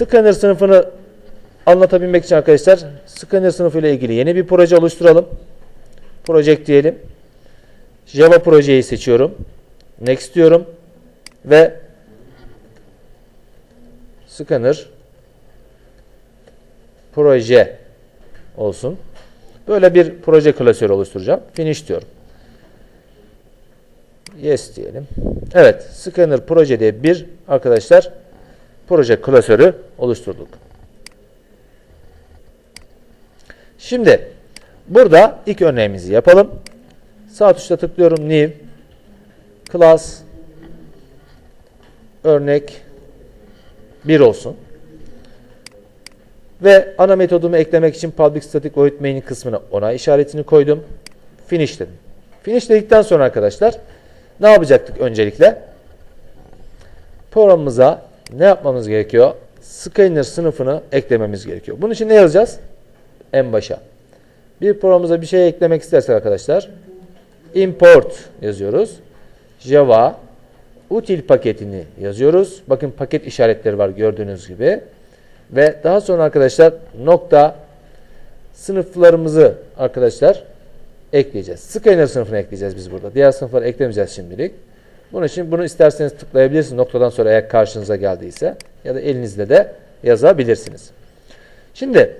Scanner sınıfını anlatabilmek için arkadaşlar Scanner sınıfı ile ilgili yeni bir proje oluşturalım. Project diyelim. Java projeyi seçiyorum. Next diyorum. Ve Scanner proje olsun. Böyle bir proje klasörü oluşturacağım. Finish diyorum. Yes diyelim. Evet, Scanner proje diye bir arkadaşlar proje klasörü oluşturduk. Şimdi burada ilk örneğimizi yapalım. Sağ tuşla tıklıyorum new class örnek 1 olsun. Ve ana metodumu eklemek için public static void main kısmına ona işaretini koydum. Finish dedim. Finish dedikten sonra arkadaşlar ne yapacaktık öncelikle? Programımıza ne yapmamız gerekiyor? Scanner sınıfını eklememiz gerekiyor. Bunun için ne yazacağız? En başa. Bir programımıza bir şey eklemek istersek arkadaşlar import yazıyoruz. Java util paketini yazıyoruz. Bakın paket işaretleri var gördüğünüz gibi. Ve daha sonra arkadaşlar nokta sınıflarımızı arkadaşlar ekleyeceğiz. Scanner sınıfını ekleyeceğiz biz burada. Diğer sınıfları eklemeyeceğiz şimdilik. Bunun için bunu isterseniz tıklayabilirsiniz noktadan sonra eğer karşınıza geldiyse ya da elinizle de yazabilirsiniz. Şimdi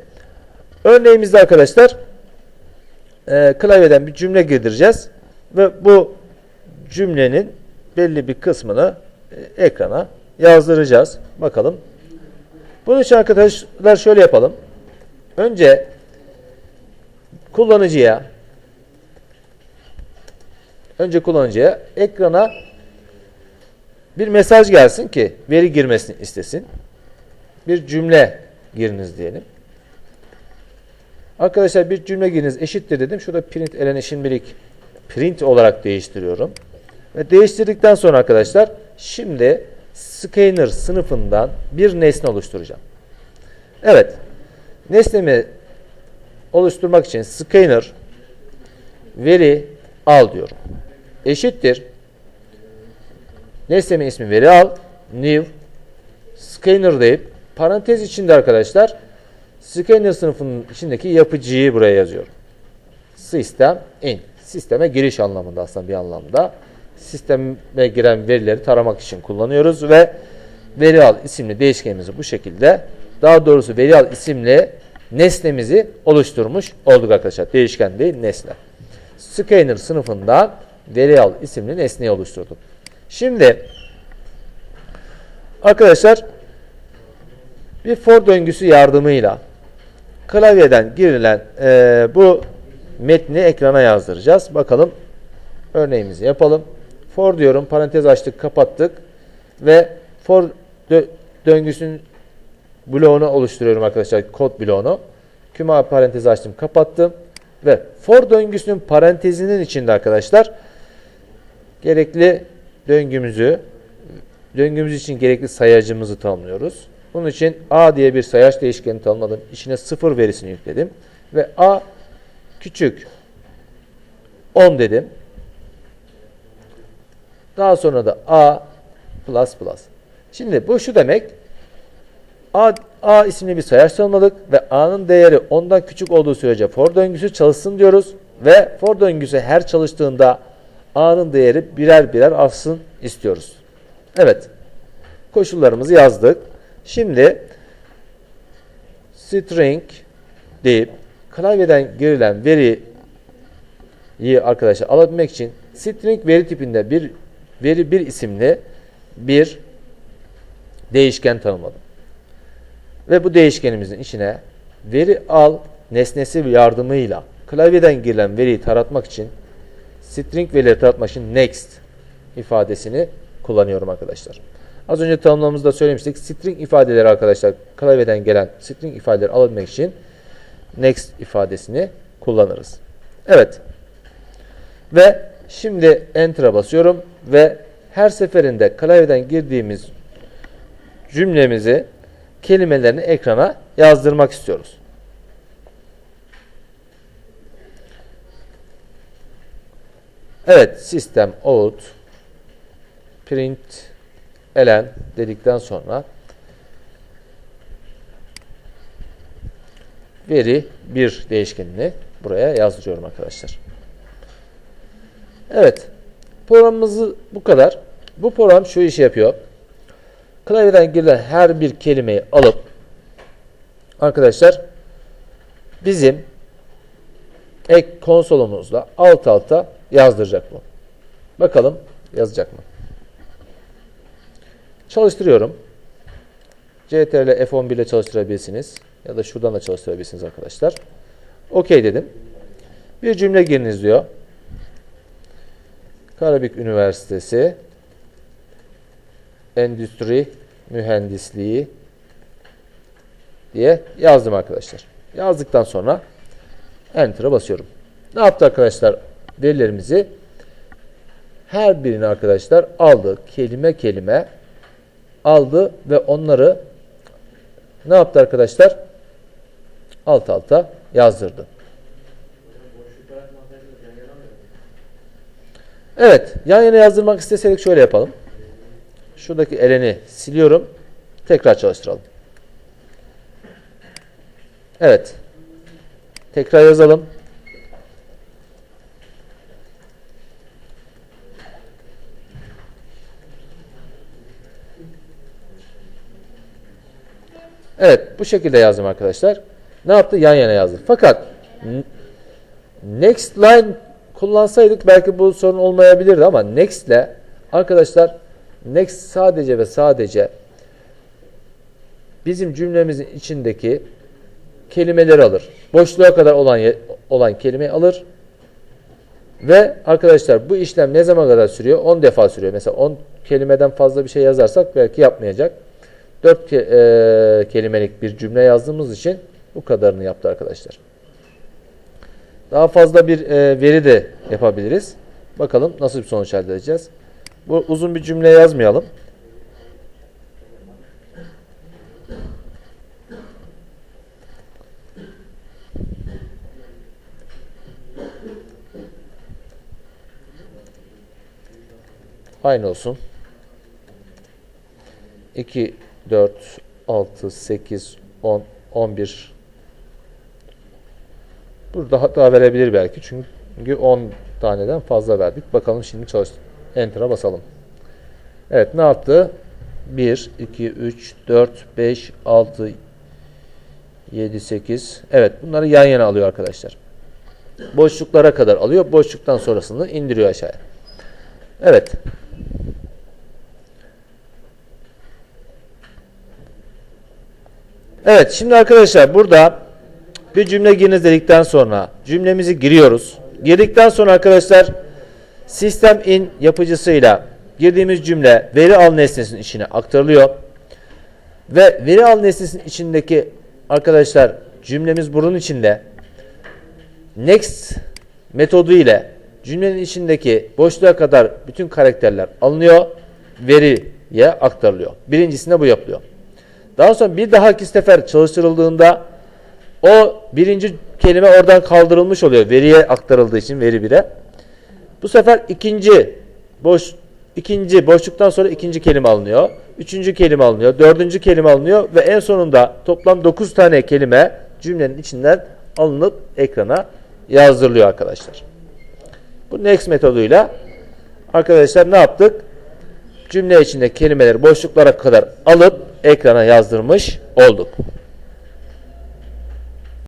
örneğimizde arkadaşlar e, klavyeden bir cümle girdireceğiz ve bu cümlenin belli bir kısmını e, ekrana yazdıracağız. Bakalım. Bunun için arkadaşlar şöyle yapalım. Önce kullanıcıya önce kullanıcıya ekrana bir mesaj gelsin ki veri girmesini istesin. Bir cümle giriniz diyelim. Arkadaşlar bir cümle giriniz eşittir dedim. Şurada print elen şimdilik print olarak değiştiriyorum. Ve değiştirdikten sonra arkadaşlar şimdi scanner sınıfından bir nesne oluşturacağım. Evet. Nesnemi oluşturmak için scanner veri al diyorum. Eşittir. Nesnemin ismi veri al. New scanner deyip parantez içinde arkadaşlar scanner sınıfının içindeki yapıcıyı buraya yazıyorum. System in. Sisteme giriş anlamında aslında bir anlamda. Sisteme giren verileri taramak için kullanıyoruz ve veri al isimli değişkenimizi bu şekilde daha doğrusu veri al isimli nesnemizi oluşturmuş olduk arkadaşlar. Değişken değil nesne. Scanner sınıfından veri al isimli nesneyi oluşturduk. Şimdi arkadaşlar bir for döngüsü yardımıyla klavyeden girilen e, bu metni ekrana yazdıracağız. Bakalım örneğimizi yapalım. For diyorum parantez açtık kapattık ve for dö döngüsünün bloğunu oluşturuyorum arkadaşlar kod bloğunu. Küme parantezi açtım kapattım ve for döngüsünün parantezinin içinde arkadaşlar gerekli döngümüzü döngümüz için gerekli sayacımızı tanımlıyoruz. Bunun için a diye bir sayaç değişkeni tanımladım. İçine sıfır verisini yükledim ve a küçük 10 dedim. Daha sonra da a plus plus. Şimdi bu şu demek A, A isimli bir sayaç tanımladık ve A'nın değeri ondan küçük olduğu sürece for döngüsü çalışsın diyoruz ve for döngüsü her çalıştığında A'nın değeri birer birer artsın istiyoruz. Evet. Koşullarımızı yazdık. Şimdi string deyip klavyeden girilen veriyi arkadaşlar alabilmek için string veri tipinde bir veri bir isimli bir değişken tanımladım. Ve bu değişkenimizin içine veri al nesnesi yardımıyla klavyeden girilen veriyi taratmak için string verileri için next ifadesini kullanıyorum arkadaşlar. Az önce tanımlamamızda söylemiştik. String ifadeleri arkadaşlar klavyeden gelen string ifadeleri alabilmek için next ifadesini kullanırız. Evet. Ve şimdi enter'a basıyorum ve her seferinde klavyeden girdiğimiz cümlemizi kelimelerini ekrana yazdırmak istiyoruz. Evet, sistem out print elen dedikten sonra veri 1 değişkenini buraya yazdırıyorum arkadaşlar. Evet. Programımızı bu kadar. Bu program şu işi yapıyor. Klavyeden girilen her bir kelimeyi alıp arkadaşlar bizim ek konsolumuzla alt alta yazdıracak bu. Bakalım yazacak mı? Çalıştırıyorum. CTRL F11 ile çalıştırabilirsiniz. Ya da şuradan da çalıştırabilirsiniz arkadaşlar. OK dedim. Bir cümle giriniz diyor. Karabük Üniversitesi Endüstri Mühendisliği diye yazdım arkadaşlar. Yazdıktan sonra Enter'a basıyorum. Ne yaptı arkadaşlar? Verilerimizi her birini arkadaşlar aldı. Kelime kelime aldı ve onları ne yaptı arkadaşlar? Alt alta yazdırdı. Evet. Yan yana yazdırmak isteseydik şöyle yapalım. Şuradaki eleni siliyorum. Tekrar çalıştıralım. Evet. Tekrar yazalım. Evet. Bu şekilde yazdım arkadaşlar. Ne yaptı? Yan yana yazdı. Fakat next line kullansaydık belki bu sorun olmayabilirdi ama next ile arkadaşlar next sadece ve sadece bizim cümlemizin içindeki kelimeleri alır. Boşluğa kadar olan olan kelimeyi alır. Ve arkadaşlar bu işlem ne zaman kadar sürüyor? 10 defa sürüyor. Mesela 10 kelimeden fazla bir şey yazarsak belki yapmayacak. 4 ke- e, kelimelik bir cümle yazdığımız için bu kadarını yaptı arkadaşlar. Daha fazla bir e, veri de yapabiliriz. Bakalım nasıl bir sonuç elde edeceğiz. Bu uzun bir cümle yazmayalım. Aynı olsun. 2, 4, 6, 8, 10, 11. Burada hata verebilir belki. Çünkü 10 taneden fazla verdik. Bakalım şimdi çalış. Enter'a basalım. Evet ne yaptı? 1, 2, 3, 4, 5, 6, 7, 8. Evet bunları yan yana alıyor arkadaşlar. Boşluklara kadar alıyor. Boşluktan sonrasını indiriyor aşağıya. Evet. Evet şimdi arkadaşlar burada bir cümle giriniz dedikten sonra cümlemizi giriyoruz. Girdikten sonra arkadaşlar sistem in yapıcısıyla girdiğimiz cümle veri al nesnesinin içine aktarılıyor. Ve veri al nesnesinin içindeki arkadaşlar cümlemiz bunun içinde next metodu ile cümlenin içindeki boşluğa kadar bütün karakterler alınıyor, veriye aktarılıyor. Birincisinde bu yapılıyor. Daha sonra bir dahaki sefer çalıştırıldığında o birinci kelime oradan kaldırılmış oluyor. Veriye aktarıldığı için veri 1'e. Bu sefer ikinci boş ikinci boşluktan sonra ikinci kelime alınıyor. Üçüncü kelime alınıyor. Dördüncü kelime alınıyor ve en sonunda toplam 9 tane kelime cümlenin içinden alınıp ekrana yazdırılıyor arkadaşlar. Bu next metoduyla arkadaşlar ne yaptık? Cümle içinde kelimeleri boşluklara kadar alıp ekrana yazdırmış olduk.